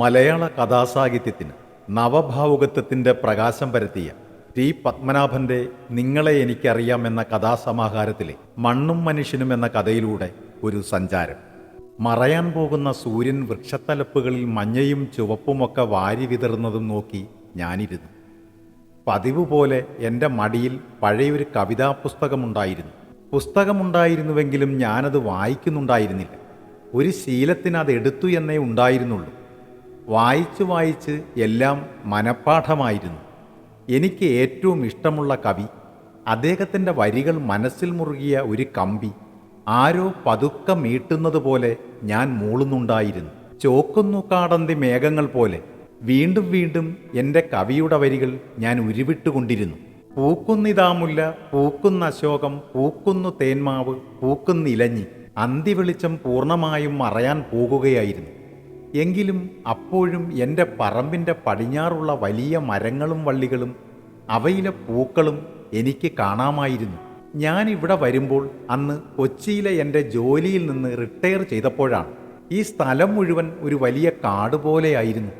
മലയാള കഥാസാഹിത്യത്തിന് നവഭാവുകത്വത്തിന്റെ പ്രകാശം പരത്തിയ ടി പത്മനാഭന്റെ നിങ്ങളെ എനിക്കറിയാം എന്ന കഥാസമാഹാരത്തിലെ മണ്ണും മനുഷ്യനും എന്ന കഥയിലൂടെ ഒരു സഞ്ചാരം. മറയാൻ പോകുന്ന സൂര്യൻ വൃക്ഷത്തലപ്പുകളിൽ മഞ്ഞയും ചുവപ്പുമൊക്കെ വാരി വിതറുന്നതും നോക്കി ഞാനിരുന്നു. പതിവ് പോലെ എന്റെ മടിയിൽ പഴയൊരു കവിതാ പുസ്തകമുണ്ടായിരുന്നു പുസ്തകമുണ്ടായിരുന്നുവെങ്കിലും ഞാനത് വായിക്കുന്നുണ്ടായിരുന്നില്ല. ഒരു ശീലത്തിന് അത് എടുത്തു എന്നേ ഉണ്ടായിരുന്നുള്ളൂ. വായിച്ച് വായിച്ച് എല്ലാം മനഃപ്പാഠമായിരുന്നു. എനിക്ക് ഏറ്റവും ഇഷ്ടമുള്ള കവി അദ്ദേഹത്തിന്റെ വരികൾ മനസ്സിൽ മുറുകിയ ഒരു കമ്പി ആരോ പതുക്കെ മീട്ടുന്നത് പോലെ ഞാൻ മൂളുന്നുണ്ടായിരുന്നു. ചോക്കുന്നു കാടന്തി മേഘങ്ങൾ പോലെ വീണ്ടും വീണ്ടും എന്റെ കവിയുടെ വരികൾ ഞാൻ ഉരുവിട്ടുകൊണ്ടിരുന്നു. പൂക്കുന്നിതാമുല്ല പൂക്കുന്ന അശോകം പൂക്കുന്നു തേന്മാവ് പൂക്കുന്നിലഞ്ഞി അന്തി വെളിച്ചം പൂർണമായും മറയാൻ പോകുകയായിരുന്നു. എങ്കിലും അപ്പോഴും എന്റെ പറമ്പിന്റെ പടിഞ്ഞാറുള്ള വലിയ മരങ്ങളും വള്ളികളും അവയിലെ പൂക്കളും എനിക്ക് കാണാമായിരുന്നു. ഞാൻ ഇവിടെ വരുമ്പോൾ അന്ന് കൊച്ചിയിലെ എന്റെ ജോലിയിൽ നിന്ന് റിട്ടയർ ചെയ്തപ്പോഴാണ്. ഈ സ്ഥലം മുഴുവൻ ഒരു വലിയ കാട് പോലെയായിരുന്നു.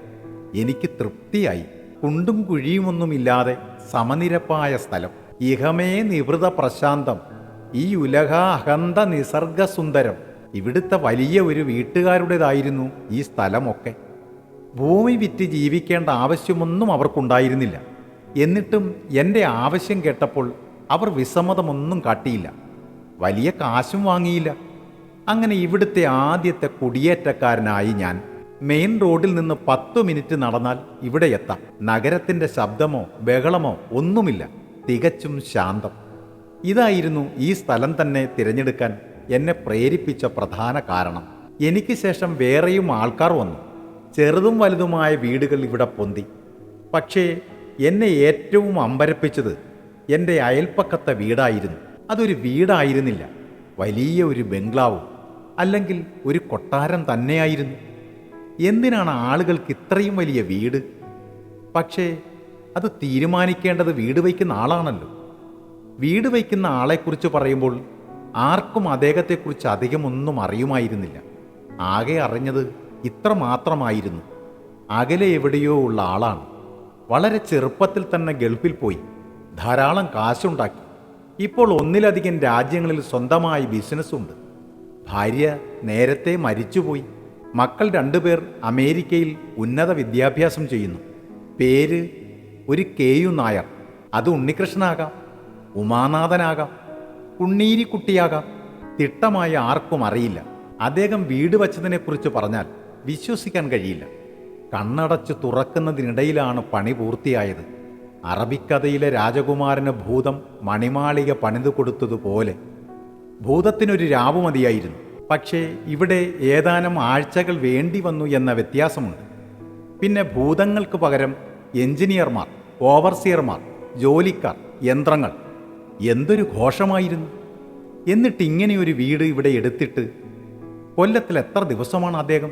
എനിക്ക് തൃപ്തിയായി. കുണ്ടും കുഴിയുമൊന്നുമില്ലാതെ സമനിരപ്പായ സ്ഥലം. ഇഹമേ നിവൃത പ്രശാന്തം. ഈ ഉലക അഹന്ത നിസർഗസുന്ദരം. ഇവിടുത്തെ വലിയ ഒരു വീട്ടുകാരുടേതായിരുന്നു ഈ സ്ഥലമൊക്കെ. ഭൂമി വിറ്റ് ജീവിക്കേണ്ട ആവശ്യമൊന്നും അവർക്കുണ്ടായിരുന്നില്ല. എന്നിട്ടും എന്റെ ആവശ്യം കേട്ടപ്പോൾ അവർ വിസമ്മതമൊന്നും കാട്ടിയില്ല. വലിയ കാശും വാങ്ങിയില്ല. അങ്ങനെ ഇവിടുത്തെ ആദ്യത്തെ കുടിയേറ്റക്കാരനായി ഞാൻ മെയിൻ റോഡിൽ നിന്ന് പത്തു മിനിറ്റ് നടന്നാൽ ഇവിടെ എത്താം. നഗരത്തിന്റെ ശബ്ദമോ ബഹളമോ ഒന്നുമില്ല. തികച്ചും ശാന്തം. ഇതായിരുന്നു ഈ സ്ഥലം തന്നെ തിരഞ്ഞെടുക്കാൻ എന്നെ പ്രേരിപ്പിച്ച പ്രധാന കാരണം. എനിക്ക് ശേഷം വേറെയും ആൾക്കാർ വന്നു. ചെറുതും വലുതുമായ വീടുകൾ ഇവിടെ പൊന്തി. പക്ഷേ എന്നെ ഏറ്റവും അമ്പരപ്പിച്ചത് എന്റെ അയൽപ്പക്കത്തെ വീടായിരുന്നു. അതൊരു വീടായിരുന്നില്ല. വലിയ ഒരു ബംഗ്ലാവും അല്ലെങ്കിൽ ഒരു കൊട്ടാരം തന്നെയായിരുന്നു. എന്തിനാണ് ആളുകൾക്ക് ഇത്രയും വലിയ വീട്? പക്ഷേ അത് തീരുമാനിക്കേണ്ടത് വീട് വയ്ക്കുന്ന ആളാണല്ലോ. വീട് വയ്ക്കുന്ന ആളെക്കുറിച്ച് പറയുമ്പോൾ ആർക്കും അദ്ദേഹത്തെക്കുറിച്ച് അധികമൊന്നും അറിയുമായിരുന്നില്ല. ആകെ അറിഞ്ഞത് ഇത്ര മാത്രമായിരുന്നു. അകലെ എവിടെയോ ഉള്ള ആളാണ്. വളരെ ചെറുപ്പത്തിൽ തന്നെ ഗൾഫിൽ പോയി. ധാരാളം കാശുണ്ടാക്കി. ഇപ്പോൾ ഒന്നിലധികം രാജ്യങ്ങളിൽ സ്വന്തമായി ബിസിനസ്സുണ്ട്. ഭാര്യ നേരത്തെ മരിച്ചുപോയി. മക്കൾ രണ്ടുപേർ അമേരിക്കയിൽ ഉന്നത വിദ്യാഭ്യാസം ചെയ്യുന്നു. പേര് ഒരു കെ യു നായർ. അത് ഉണ്ണികൃഷ്ണനാകാം. ഉമാനാഥനാകാം. ഉണ്ണീരിക്കുട്ടിയാകാം തിട്ടമായി ആർക്കും അറിയില്ല. അദ്ദേഹം വീട് വച്ചതിനെക്കുറിച്ച് പറഞ്ഞാൽ വിശ്വസിക്കാൻ കഴിയില്ല. കണ്ണടച്ച് തുറക്കുന്നതിനിടയിലാണ് പണി പൂർത്തിയായത്. അറബിക്കഥയിലെ രാജകുമാരന് ഭൂതം മണിമാളിക പണിതു കൊടുത്തതുപോലെ. ഭൂതത്തിനൊരു രാവ് മതിയായിരുന്നു. പക്ഷേ ഇവിടെ ഏതാനും ആഴ്ചകൾ വേണ്ടി വന്നു എന്ന വ്യത്യാസമുണ്ട്. പിന്നെ ഭൂതങ്ങൾക്ക് പകരം എഞ്ചിനീയർമാർ ഓവർസിയർമാർ ജോലിക്കാർ യന്ത്രങ്ങൾ എന്തൊരു ഘോഷമായിരുന്നു. എന്നിട്ട് ഇങ്ങനെയൊരു വീട് ഇവിടെ എടുത്തിട്ട് കൊല്ലത്തിൽ എത്ര ദിവസമാണ് അദ്ദേഹം?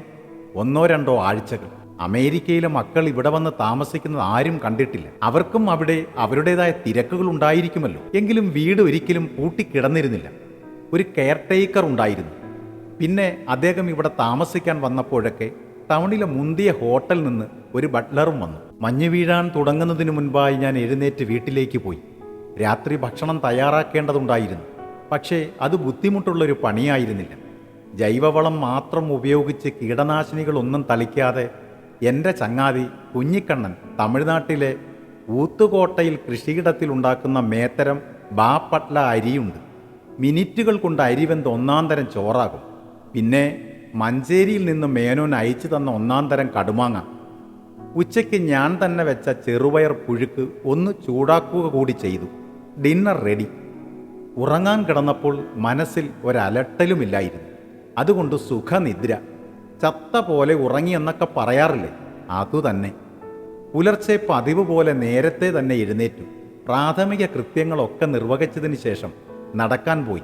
ഒന്നോ രണ്ടോ ആഴ്ചകൾ. അമേരിക്കയിലെ മക്കൾ ഇവിടെ വന്ന് താമസിക്കുന്നത് ആരും കണ്ടിട്ടില്ല. അവർക്കും അവിടെ അവരുടേതായ തിരക്കുകൾ ഉണ്ടായിരിക്കുമല്ലോ. എങ്കിലും വീട് ഒരിക്കലും പൂട്ടിക്കിടന്നിരുന്നില്ല. ഒരു കെയർ ടേക്കർ ഉണ്ടായിരുന്നു. പിന്നെ അദ്ദേഹം ഇവിടെ താമസിക്കാൻ വന്നപ്പോഴൊക്കെ ടൗണിലെ മുന്തിയ ഹോട്ടലിൽ നിന്ന് ഒരു ബട്ട്ലറും വന്നു. മഞ്ഞ് വീഴാൻ തുടങ്ങുന്നതിന് മുൻപായി ഞാൻ എഴുന്നേറ്റ് വീട്ടിലേക്ക് പോയി. രാത്രി ഭക്ഷണം തയ്യാറാക്കേണ്ടതുണ്ടായിരുന്നു. പക്ഷേ അത് ബുദ്ധിമുട്ടുള്ളൊരു പണിയായിരുന്നില്ല. ജൈവവളം മാത്രം ഉപയോഗിച്ച് കീടനാശിനികളൊന്നും തളിക്കാതെ എന്റെ ചങ്ങാതി കുഞ്ഞിക്കണ്ണൻ തമിഴ്നാട്ടിലെ ഊത്തുകോട്ടയിൽ കൃഷിയിടത്തിൽ ഉണ്ടാക്കുന്ന മേത്തരം ബാപ്പട്ല അരിയുണ്ട്. മിനിറ്റുകൾ കൊണ്ട് അരിവെന്ത് ഒന്നാം തരം ചോറാകും. പിന്നെ മഞ്ചേരിയിൽ നിന്ന് മേനോൻ അയച്ചു തന്ന ഒന്നാം തരം കടുമാങ്ങ. ഉച്ചയ്ക്ക് ഞാൻ തന്നെ വെച്ച ചെറുപയർ പുഴുക്ക് ഒന്ന് ചൂടാക്കുക കൂടി ചെയ്തു. Dinner ready. ഉറങ്ങാൻ കിടന്നപ്പോൾ മനസ്സിൽ ഒരലട്ടലുമില്ലായിരുന്നു. അതുകൊണ്ട് സുഖനിദ്ര. ചത്ത പോലെ ഉറങ്ങിയെന്നൊക്കെ പറയാറില്ലേ? അതുതന്നെ പുലർച്ചെ പതിവ് പോലെ നേരത്തെ തന്നെ എഴുന്നേറ്റു. പ്രാഥമിക കൃത്യങ്ങളൊക്കെ നിർവഹിച്ചതിന് ശേഷം നടക്കാൻ പോയി.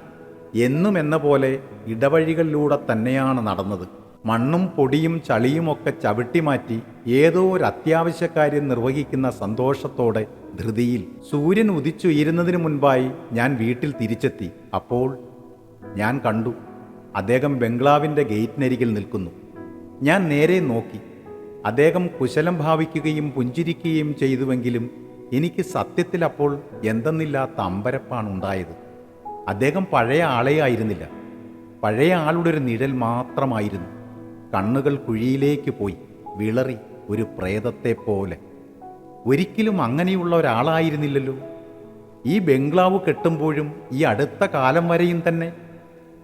എന്നും എന്ന പോലെ ഇടവഴികളിലൂടെ തന്നെയാണ് നടന്നത്. മണ്ണും പൊടിയും ചളിയുമൊക്കെ ചവിട്ടിമാറ്റി ഏതോ ഒരു അത്യാവശ്യ കാര്യം നിർവഹിക്കുന്ന സന്തോഷത്തോടെ ധൃതിയിൽ സൂര്യൻ ഉദിച്ചുയരുന്നതിന് മുൻപായി ഞാൻ വീട്ടിൽ തിരിച്ചെത്തി. അപ്പോൾ ഞാൻ കണ്ടു അദ്ദേഹം ബംഗ്ലാവിന്റെ ഗേറ്റിനരികിൽ നിൽക്കുന്നു. ഞാൻ നേരെ നോക്കി. അദ്ദേഹം കുശലം ഭാവിക്കുകയും പുഞ്ചിരിക്കുകയും ചെയ്തുവെങ്കിലും എനിക്ക് സത്യത്തിൽ അപ്പോൾ എന്തെന്നില്ലാത്ത അമ്പരപ്പാണ് ഉണ്ടായത്. അദ്ദേഹം പഴയ ആളെ ആയിരുന്നില്ല. പഴയ ആളുടെ ഒരു നിഴൽ മാത്രമായിരുന്നു. കണ്ണുകൾ കുഴിയിലേക്ക് പോയി വിളറി ഒരു പ്രേതത്തെ പോലെ. ഒരിക്കലും അങ്ങനെയുള്ള ഒരാളായിരുന്നില്ലല്ലോ. ഈ ബംഗ്ലാവ് കെട്ടുമ്പോഴും ഈ അടുത്ത കാലം വരെയും തന്നെ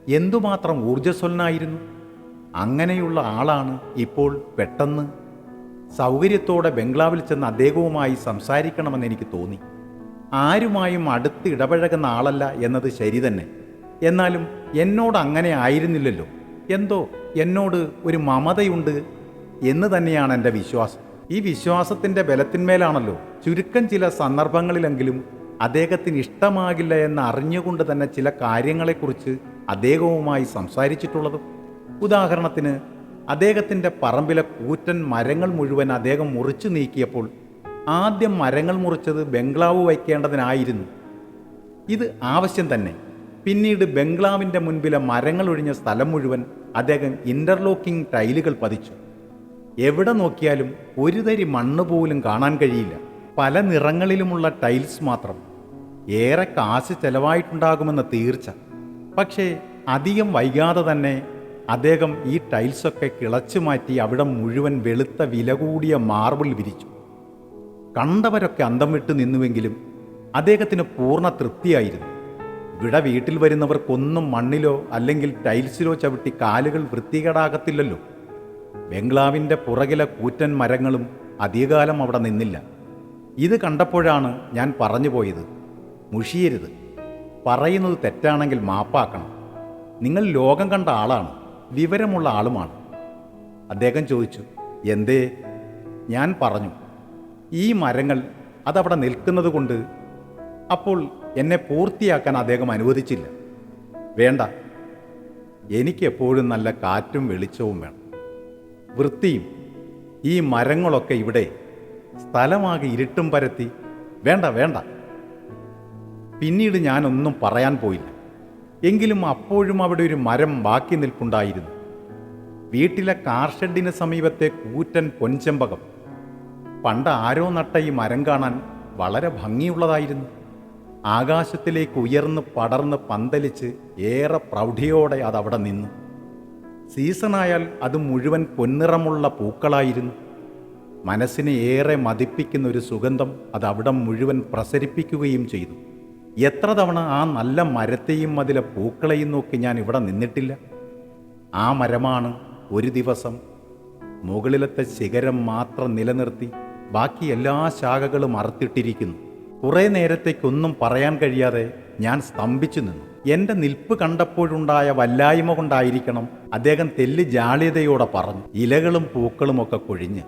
എന്തുമാത്രം ഊർജസ്വലനായിരുന്നു. അങ്ങനെയുള്ള ആളാണ് ഇപ്പോൾ പെട്ടെന്ന് സൗകര്യത്തോടെ ബംഗ്ലാവിൽ ചെന്ന് അദ്ദേഹവുമായി സംസാരിക്കണമെന്ന് എനിക്ക് തോന്നി. ആരുമായും അടുത്ത് ഇടപഴകുന്ന ആളല്ല എന്നത് ശരി തന്നെ. എന്നാലും എന്നോട് അങ്ങനെ ആയിരുന്നില്ലല്ലോ. എന്തോ എന്നോട് ഒരു മമതയുണ്ട് എന്ന് തന്നെയാണ് എന്റെ വിശ്വാസം. ഈ വിശ്വാസത്തിന്റെ ബലത്തിന്മേലാണല്ലോ. ചുരുക്കം ചില സന്ദർഭങ്ങളിലെങ്കിലും അദ്ദേഹത്തിന് ഇഷ്ടമാകില്ല എന്ന് അറിഞ്ഞുകൊണ്ട് തന്നെ ചില കാര്യങ്ങളെക്കുറിച്ച് അദ്ദേഹവുമായി സംസാരിച്ചിട്ടുള്ളത്. ഉദാഹരണത്തിന് അദ്ദേഹത്തിന്റെ പറമ്പിലെ കൂറ്റൻ മരങ്ങൾ മുഴുവൻ അദ്ദേഹം മുറിച്ചു നീക്കിയപ്പോൾ ആദ്യം മരങ്ങൾ മുറിച്ചത് ബംഗ്ലാവ് വയ്ക്കേണ്ടതിനായിരുന്നു. ഇത് ആവശ്യം തന്നെ. പിന്നീട് ബംഗ്ലാവിന്റെ മുൻപിലെ മരങ്ങൾ ഒഴിഞ്ഞ സ്ഥലം മുഴുവൻ അദ്ദേഹം ഇന്റർലോക്കിംഗ് ടൈലുകൾ പതിച്ചു. എവിടെ നോക്കിയാലും ഒരു തരി മണ്ണ് പോലും കാണാൻ കഴിയില്ല. പല നിറങ്ങളിലുമുള്ള ടൈൽസ് മാത്രം. ഏറെ കാശ് ചെലവായിട്ടുണ്ടാകുമെന്ന തീർച്ച. പക്ഷേ അധികം വൈകാതെ തന്നെ അദ്ദേഹം ഈ ടൈൽസൊക്കെ കിളച്ചു മാറ്റി അവിടെ മുഴുവൻ വെളുത്ത വില കൂടിയ മാർബിൾ വിരിച്ചു. കണ്ടവരൊക്കെ അന്തം വിട്ട് നിന്നുവെങ്കിലും അദ്ദേഹത്തിന് പൂർണ തൃപ്തിയായിരുന്നു. ഇവിടെ വീട്ടിൽ വരുന്നവർക്കൊന്നും മണ്ണിലോ അല്ലെങ്കിൽ ടൈൽസിലോ ചവിട്ടി കാലുകൾ വൃത്തികേടാകത്തില്ലല്ലോ. ബംഗ്ലാവിന്റെ പുറകിലെ കൂറ്റൻ മരങ്ങളും അധികകാലം അവിടെ നിന്നില്ല. ഇത് കണ്ടപ്പോഴാണ് ഞാൻ പറഞ്ഞു പോയത് മുഷിയരുത്. പറയുന്നത് തെറ്റാണെങ്കിൽ മാപ്പാക്കണം. നിങ്ങൾ ലോകം കണ്ട ആളാണ് വിവരമുള്ള ആളുമാണ്. അദ്ദേഹം ചോദിച്ചു എന്തേ? ഞാൻ പറഞ്ഞു ഈ മരങ്ങൾ അതവിടെ നിൽക്കുന്നത് കൊണ്ട് അപ്പോൾ എന്നെ പൂർത്തിയാക്കാൻ അദ്ദേഹം അനുവദിച്ചില്ല. വേണ്ട എനിക്കെപ്പോഴും നല്ല കാറ്റും വെളിച്ചവും വേണം. വൃത്തിയും ഈ മരങ്ങളൊക്കെ ഇവിടെ സ്ഥലമാകെ ഇരുട്ടും പരത്തി. വേണ്ട വേണ്ട. പിന്നീട് ഞാനൊന്നും പറയാൻ പോയില്ല. എങ്കിലും അപ്പോഴും അവിടെ ഒരു മരം ബാക്കി നിൽപ്പുണ്ടായിരുന്നു. വീട്ടിലെ കാർ ഷെഡിന് സമീപത്തെ കൂറ്റൻ പൊൻചെമ്പകം. പണ്ട് ആരോ നട്ട ഈ മരം കാണാൻ വളരെ ഭംഗിയുള്ളതായിരുന്നു. ആകാശത്തിലേക്ക് ഉയർന്ന് പടർന്ന് പന്തലിച്ച് ഏറെ പ്രൗഢിയോടെ അതവിടെ നിന്നു. സീസണായാൽ അത് മുഴുവൻ പൊന്നിറമുള്ള പൂക്കളായിരുന്നു. മനസ്സിനെ ഏറെ മതിപ്പിക്കുന്ന ഒരു സുഗന്ധം അത് അവിടെ മുഴുവൻ പ്രസരിപ്പിക്കുകയും ചെയ്തു. എത്ര തവണ ആ നല്ല മരത്തെയും അതിലെ പൂക്കളെയും നോക്കി ഞാൻ ഇവിടെ നിന്നിട്ടില്ല. ആ മരമാണ് ഒരു ദിവസം മുകളിലത്തെ ശിഖരം മാത്രം നിലനിർത്തി ബാക്കി എല്ലാ ശാഖകളും അറുത്തിട്ടിരിക്കുന്നു. കുറേ നേരത്തേക്കൊന്നും പറയാൻ കഴിയാതെ ഞാൻ സ്തംഭിച്ചു നിന്നു. എന്റെ നിൽപ്പ് കണ്ടപ്പോഴുണ്ടായ വല്ലായ്മ കൊണ്ടായിരിക്കണം അദ്ദേഹം തെല്ല് ജാള്യതയോടെ പറഞ്ഞു. ഇലകളും പൂക്കളുമൊക്കെ കൊഴിഞ്ഞ്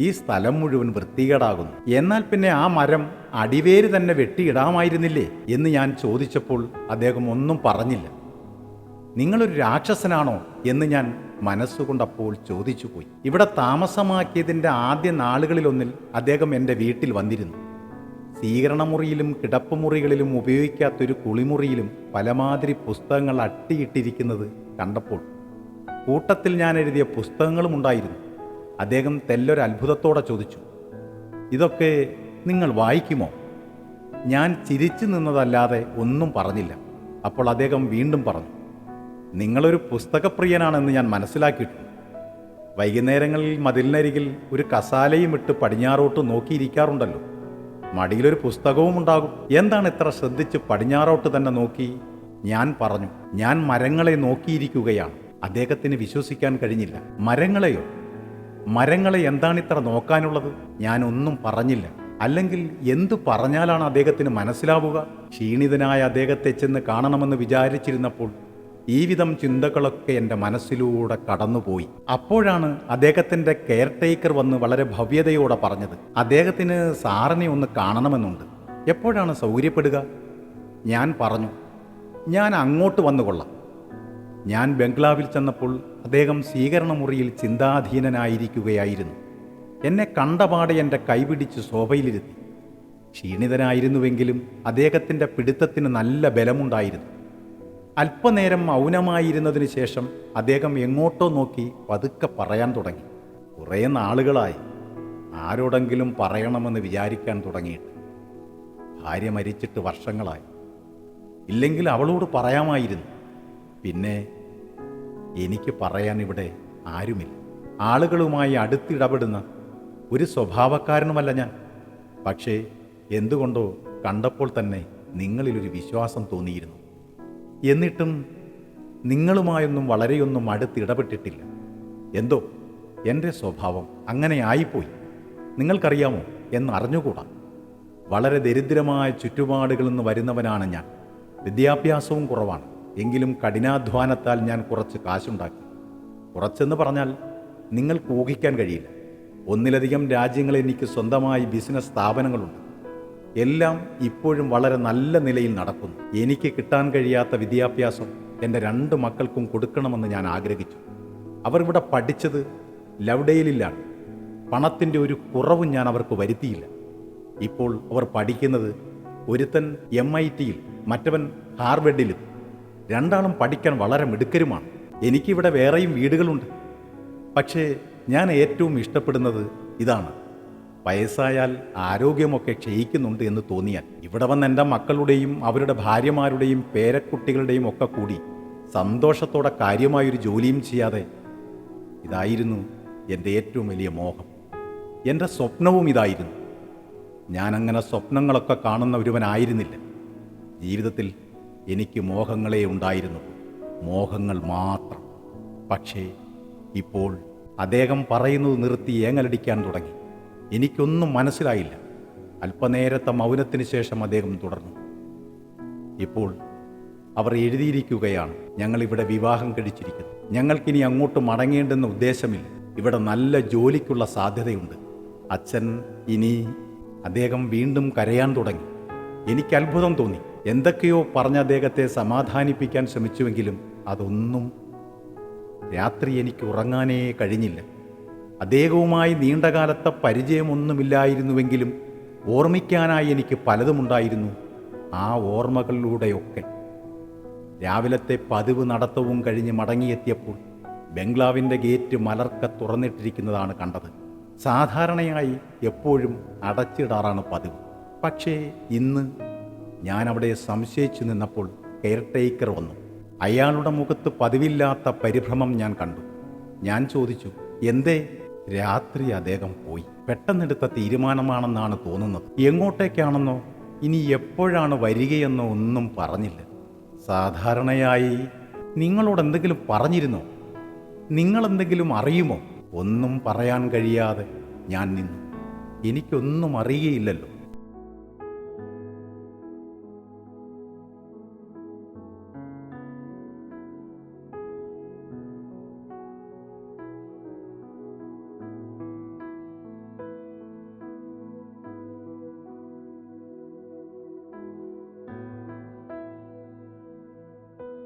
ഈ സ്ഥലം മുഴുവൻ വൃത്തികേടാകുന്നു. എന്നാൽ പിന്നെ ആ മരം അടിവേര് തന്നെ വെട്ടിയിടാമായിരുന്നില്ലേ എന്ന് ഞാൻ ചോദിച്ചപ്പോൾ അദ്ദേഹം ഒന്നും പറഞ്ഞില്ല. നിങ്ങളൊരു രാക്ഷസനാണോ എന്ന് ഞാൻ മനസ്സുകൊണ്ടപ്പോൾ ചോദിച്ചുപോയി. ഇവിടെ താമസമാക്കിയതിന്റെ ആദ്യ നാളുകളിലൊന്നിൽ അദ്ദേഹം എന്റെ വീട്ടിൽ വന്നിരുന്നു. സ്വീകരണമുറിയിലും കിടപ്പുമുറികളിലും ഉപയോഗിക്കാത്തൊരു കുളിമുറിയിലും പലമാതിരി പുസ്തകങ്ങൾ അട്ടിയിട്ടിരിക്കുന്നത് കണ്ടപ്പോൾ കൂട്ടത്തിൽ ഞാൻ എഴുതിയ പുസ്തകങ്ങളും ഉണ്ടായിരുന്നു. അദ്ദേഹം തെല്ലൊരു അത്ഭുതത്തോടെ ചോദിച്ചു ഇതൊക്കെ നിങ്ങൾ വായിക്കുമോ? ഞാൻ ചിരിച്ചു നിന്നതല്ലാതെ ഒന്നും പറഞ്ഞില്ല. അപ്പോൾ അദ്ദേഹം വീണ്ടും പറഞ്ഞു നിങ്ങളൊരു പുസ്തകപ്രിയനാണെന്ന് ഞാൻ മനസ്സിലാക്കിയിട്ടുണ്ട്. വൈകുന്നേരങ്ങളിൽ മതിലിനരികിൽ ഒരു കസാലയും ഇട്ട് പടിഞ്ഞാറോട്ട് നോക്കിയിരിക്കാറുണ്ടല്ലോ. മടിയിലൊരു പുസ്തകവും ഉണ്ടാകും. എന്താണ് ഇത്ര ശ്രദ്ധിച്ച് പടിഞ്ഞാറോട്ട് തന്നെ നോക്കി? ഞാൻ പറഞ്ഞു ഞാൻ മരങ്ങളെ നോക്കിയിരിക്കുകയാണ്. അദ്ദേഹത്തിന് വിശ്വസിക്കാൻ കഴിഞ്ഞില്ല. മരങ്ങളെയോ? മരങ്ങളെ എന്താണ് ഇത്ര നോക്കാനുള്ളത്? ഞാൻ ഒന്നും പറഞ്ഞില്ല. അല്ലെങ്കിൽ എന്തു പറഞ്ഞാലാണ് അദ്ദേഹത്തിന് മനസ്സിലാവുക? ക്ഷീണിതനായ അദ്ദേഹത്തെ ചെന്ന് കാണണമെന്ന് വിചാരിച്ചിരുന്നപ്പോൾ ഈ വിധം ചിന്തകളൊക്കെ എന്റെ മനസ്സിലൂടെ കടന്നുപോയി. അപ്പോഴാണ് അദ്ദേഹത്തിന്റെ കെയർ ടേക്കർ വന്ന് വളരെ ഭവ്യതയോടെ പറഞ്ഞത്. അദ്ദേഹത്തിന് സാറിനെ ഒന്ന് കാണണമെന്നുണ്ട്. എപ്പോഴാണ് സൗകര്യപ്പെടുക? ഞാൻ പറഞ്ഞു ഞാൻ അങ്ങോട്ട് വന്നുകൊള്ളാം ഞാൻ ബംഗ്ലാവിൽ ചെന്നപ്പോൾ അദ്ദേഹം സ്വീകരണ മുറിയിൽ ചിന്താധീനനായിരിക്കുകയായിരുന്നു. എന്നെ കണ്ടപാടെ എന്റെ കൈപിടിച്ച് ശോഭയിലിരുത്തി ക്ഷീണിതനായിരുന്നുവെങ്കിലും അദ്ദേഹത്തിന്റെ പിടുത്തത്തിന് നല്ല ബലമുണ്ടായിരുന്നു. അല്പനേരം മൗനമായിരുന്നതിന് ശേഷം അദ്ദേഹം എങ്ങോട്ടോ നോക്കി പതുക്കെ പറയാൻ തുടങ്ങി. കുറേ നാളുകളായി. ആരോടെങ്കിലും പറയണമെന്ന് വിചാരിക്കാൻ തുടങ്ങിയിട്ട്. ഭാര്യ മരിച്ചിട്ട് വർഷങ്ങളായി. ഇല്ലെങ്കിൽ അവളോട് പറയാമായിരുന്നു. പിന്നെ എനിക്ക് പറയാൻ ഇവിടെ ആരുമില്ല. ആളുകളുമായി അടുത്തിടപെടുന്ന ഒരു സ്വഭാവക്കാരനുമല്ല ഞാൻ. പക്ഷേ എന്തുകൊണ്ടോ കണ്ടപ്പോൾ തന്നെ നിങ്ങളിലൊരു വിശ്വാസം തോന്നിയിരുന്നു. എന്നിട്ടും നിങ്ങളുമായൊന്നും വളരെയൊന്നും അടുത്തിടപെട്ടിട്ടില്ല എന്തോ? എന്റെ സ്വഭാവം അങ്ങനെ ആയിപ്പോയി. നിങ്ങൾക്കറിയാമോ? എന്ന് അറിഞ്ഞുകൂടാ. വളരെ ദരിദ്രമായ ചുറ്റുപാടുകളിൽ നിന്ന് വരുന്നവനാണ് ഞാൻ. വിദ്യാഭ്യാസവും കുറവാണ്. എങ്കിലും കഠിനാധ്വാനത്താൽ ഞാൻ കുറച്ച് കാശുണ്ടാക്കി. കുറച്ചെന്ന് പറഞ്ഞാൽ നിങ്ങൾക്ക് ഊഹിക്കാൻ കഴിയില്ല. ഒന്നിലധികം രാജ്യങ്ങളിൽ എനിക്ക് സ്വന്തമായി ബിസിനസ് സ്ഥാപനങ്ങളുണ്ട്. എല്ലാം ഇപ്പോഴും വളരെ നല്ല നിലയിൽ നടക്കുന്നു. എനിക്ക് കിട്ടാൻ കഴിയാത്ത വിദ്യാഭ്യാസം എന്റെ രണ്ട് മക്കൾക്കും കൊടുക്കണമെന്ന് ഞാൻ ആഗ്രഹിച്ചു. അവർ ഇവിടെ പഠിച്ചത് ലവ്ഡെയിലാണ് പണത്തിന്റെ ഒരു കുറവും ഞാൻ അവർക്ക് വരുത്തിയില്ല. ഇപ്പോൾ അവർ പഠിക്കുന്നത് ഒരുത്തൻ എം ഐ ടിയിൽ മറ്റവൻ ഹാർവെഡിലും. രണ്ടാളും പഠിക്കാൻ വളരെ മിടുക്കരുമാണ്. എനിക്കിവിടെ വേറെയും വീടുകളുണ്ട്. പക്ഷേ ഞാൻ ഏറ്റവും ഇഷ്ടപ്പെടുന്നത് ഇതാണ്. വയസ്സായാൽ ആരോഗ്യമൊക്കെ ക്ഷയിക്കുന്നുണ്ട് എന്ന് തോന്നിയാൽ ഇവിടെ വന്ന് എന്റെ മക്കളുടെയും അവരുടെ ഭാര്യമാരുടെയും പേരക്കുട്ടികളുടെയും ഒക്കെ കൂടി സന്തോഷത്തോടെ കാര്യമായൊരു ജോലിയും ചെയ്യാതെ ഇതായിരുന്നു എന്റെ ഏറ്റവും വലിയ മോഹം. എന്റെ സ്വപ്നവും ഇതായിരുന്നു. ഞാനങ്ങനെ സ്വപ്നങ്ങളൊക്കെ കാണുന്ന ഒരുവനായിരുന്നില്ല. ജീവിതത്തിൽ എനിക്ക് മോഹങ്ങളെ ഉണ്ടായിരുന്നു. മോഹങ്ങൾ മാത്രം. പക്ഷേ ഇപ്പോൾ അദ്ദേഹം പറയുന്നത് നിർത്തി ഏങ്ങലടിക്കാൻ തുടങ്ങി. എനിക്കൊന്നും മനസ്സിലായില്ല. അല്പനേരത്തെ മൗനത്തിന് ശേഷം അദ്ദേഹം തുടർന്നു. ഇപ്പോൾ അവർ എഴുതിയിരിക്കുകയാണ് ഞങ്ങളിവിടെ വിവാഹം കഴിച്ചിരിക്കുന്നു. ഞങ്ങൾക്കിനി അങ്ങോട്ട് മടങ്ങേണ്ടെന്ന ഉദ്ദേശമില്ല. ഇവിടെ നല്ല ജോലിക്കുള്ള സാധ്യതയുണ്ട്. അച്ഛൻ ഇനി അദ്ദേഹം വീണ്ടും കരയാൻ തുടങ്ങി. എനിക്ക് അത്ഭുതം തോന്നി. എന്തൊക്കെയോ പറഞ്ഞ അദ്ദേഹത്തെ സമാധാനിപ്പിക്കാൻ ശ്രമിച്ചുവെങ്കിലും അതൊന്നും രാത്രി എനിക്ക് ഉറങ്ങാനേ കഴിഞ്ഞില്ല. അദ്ദേഹവുമായി നീണ്ടകാലത്തെ പരിചയമൊന്നുമില്ലായിരുന്നുവെങ്കിലും ഓർമ്മിക്കാനായി എനിക്ക് പലതുമുണ്ടായിരുന്നു ആ ഓർമ്മകളിലൂടെയൊക്കെ. രാവിലത്തെ പതിവ് നടത്തവും കഴിഞ്ഞ് മടങ്ങിയെത്തിയപ്പോൾ ബംഗ്ലാവിന്റെ ഗേറ്റ് മലർക്ക തുറന്നിട്ടിരിക്കുന്നതാണ് കണ്ടത്. സാധാരണയായി എപ്പോഴും അടച്ചിടാറാണ് പതിവ്. പക്ഷേ ഇന്ന് ഞാൻ അവിടെ സംശയിച്ചു നിന്നപ്പോൾ കെയർടേക്കർ വന്നു. അയാളുടെ മുഖത്ത് പതിവില്ലാത്ത പരിഭ്രമം ഞാൻ കണ്ടു. ഞാൻ ചോദിച്ചു എന്തേ? രാത്രി അദ്ദേഹം പോയി. പെട്ടെന്നെടുത്ത തീരുമാനമാണെന്നാണ് തോന്നുന്നത്. എങ്ങോട്ടേക്കാണെന്നോ? ഇനി എപ്പോഴാണ് വരികയെന്നോ ഒന്നും പറഞ്ഞില്ല. സാധാരണയായി നിങ്ങളോട് എന്തെങ്കിലും പറഞ്ഞിരുന്നോ? നിങ്ങളെന്തെങ്കിലും അറിയുമോ? ഒന്നും പറയാൻ കഴിയാതെ ഞാൻ നിന്നു. എനിക്കൊന്നും അറിയുകയില്ലല്ലോ.